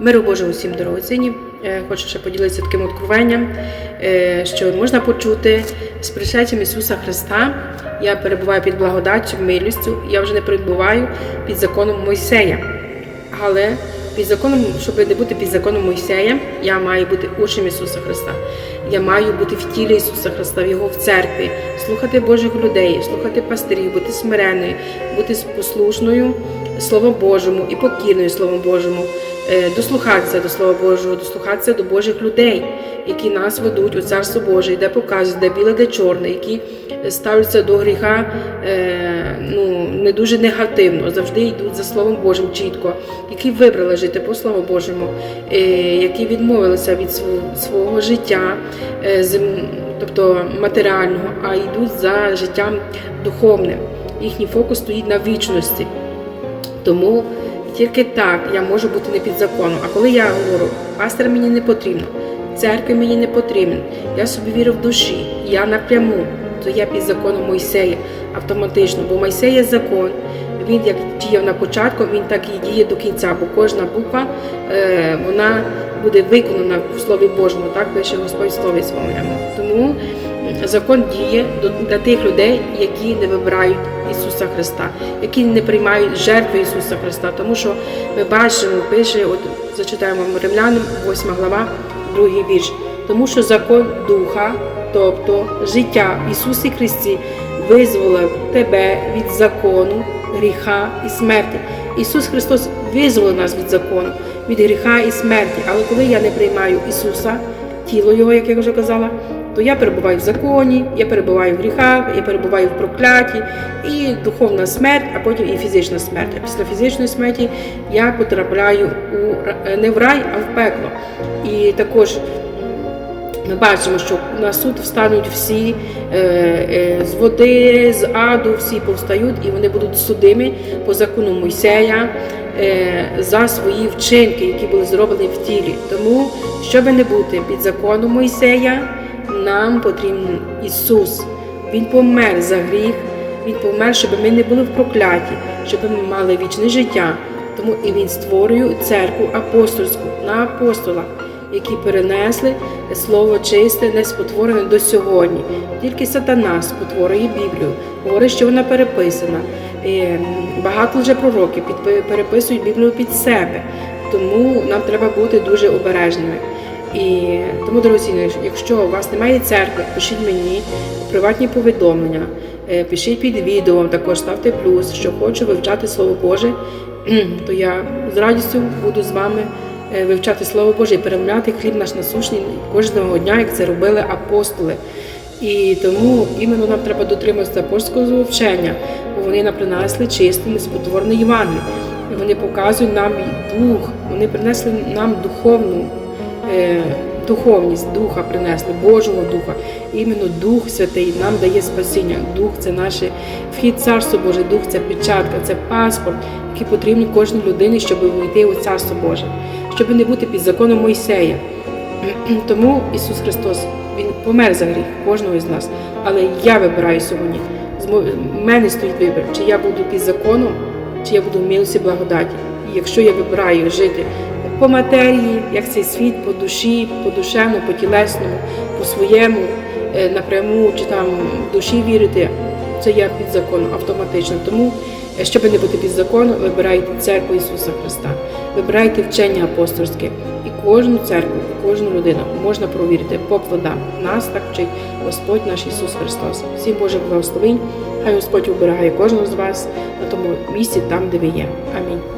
Миру Божого усім дорогоцінні. Е, Хочу ще поділитися таким откровенням, е, що можна почути з пришельцем Ісуса Христа. Я перебуваю під благодаттю, милістю, я вже не перебуваю під законом Мойсея. Але під законом, щоб не бути під законом Мойсея, я маю бути учнем Ісуса Христа. Я маю бути в тілі Ісуса Христа, в Його в церкві, слухати Божих людей, слухати пастирів, бути смиренною, бути послушною Слову Божому і покірною Словом Божому, дослухатися до Слова Божого, дослухатися до Божих людей, які нас ведуть у Царство Боже, де показують, де біле, де чорне, які ставляться до гріха е, ну, не дуже негативно, завжди йдуть за Словом Божим чітко, які вибрали жити по Слову Божому, е, які відмовилися від свого, життя, е, тобто матеріального, а йдуть за життям духовним. Їхній фокус стоїть на вічності. Тому тільки так я можу бути не під законом. А коли я говорю, пастор мені не потрібно, церкви мені не потрібен, я собі вірю в душі, я напряму, то я під законом Мойсея автоматично, бо Мойсея закон. Він як діяв на початку, він так і діє до кінця, бо кожна буква е, вона буде виконана в Слові Божому, так пише Господь в Слові своєму. Тому закон діє для тих людей, які не вибирають Ісуса Христа, які не приймають жертви Ісуса Христа. Тому що ми бачимо, пише, от зачитаємо Римлянам, 8 глава, другий вірш. Тому що закон Духа, тобто життя в Ісусі Христі, визволив тебе від закону, гріха і смерті. Ісус Христос визволив нас від закону, від гріха і смерті. Але коли я не приймаю Ісуса, тіло Його, як я вже казала, то я перебуваю в законі, я перебуваю в гріхах, я перебуваю в прокляті, і духовна смерть, а потім і фізична смерть. А після фізичної смерті я потрапляю у не в рай, а в пекло. І також ми бачимо, що на суд встануть всі е, е, з води, з аду, всі повстають, і вони будуть судими по закону Мойсея е, за свої вчинки, які були зроблені в тілі. Тому, щоб не бути під законом Мойсея, нам потрібен Ісус. Він помер за гріх, Він помер, щоб ми не були в прокляті, щоб ми мали вічне життя. Тому і Він створює церкву апостольську на апостолах які перенесли слово чисте, не спотворене до сьогодні. Тільки сатана спотворює Біблію, говорить, що вона переписана. Багато вже пророків підпи- переписують Біблію під себе, тому нам треба бути дуже обережними. І тому, дорогі, якщо у вас немає церкви, пишіть мені приватні повідомлення, е, пишіть під відео, також ставте плюс, що хочу вивчати Слово Боже, то я з радістю буду з вами вивчати Слово Боже і перемовляти хліб наш насущний кожного дня, як це робили апостоли. І тому іменно нам треба дотримуватися апостольського вчення, бо вони нам принесли чисте, неспотворне Євангеліє. Вони показують нам дух, вони принесли нам духовну е, духовність, духа принесли, Божого Духа. Іменно Дух Святий нам дає спасіння. Дух це наш вхід Царство Боже, Дух це печатка, це паспорт, який потрібен кожній людині, щоб увійти у Царство Боже, щоб не бути під законом Мойсея. Тому Ісус Христос Він помер за гріх кожного із нас. Але я вибираю сьогодні. В мене стоїть вибір, чи я буду під законом, чи я буду в милості благодаті. І якщо я вибираю жити по матерії, як цей світ, по душі, по душевному, по тілесному, по своєму е, напряму, чи там душі вірити, це я під законом автоматично. Тому, щоб не бути під законом, вибирайте церкву Ісуса Христа, вибирайте вчення апостольське. І кожну церкву, і кожну людину можна провірити по плодам. Нас так вчить Господь наш Ісус Христос. Всім Божих благословень. Хай Господь оберігає кожного з вас на тому місці, там, де ви є. Амінь.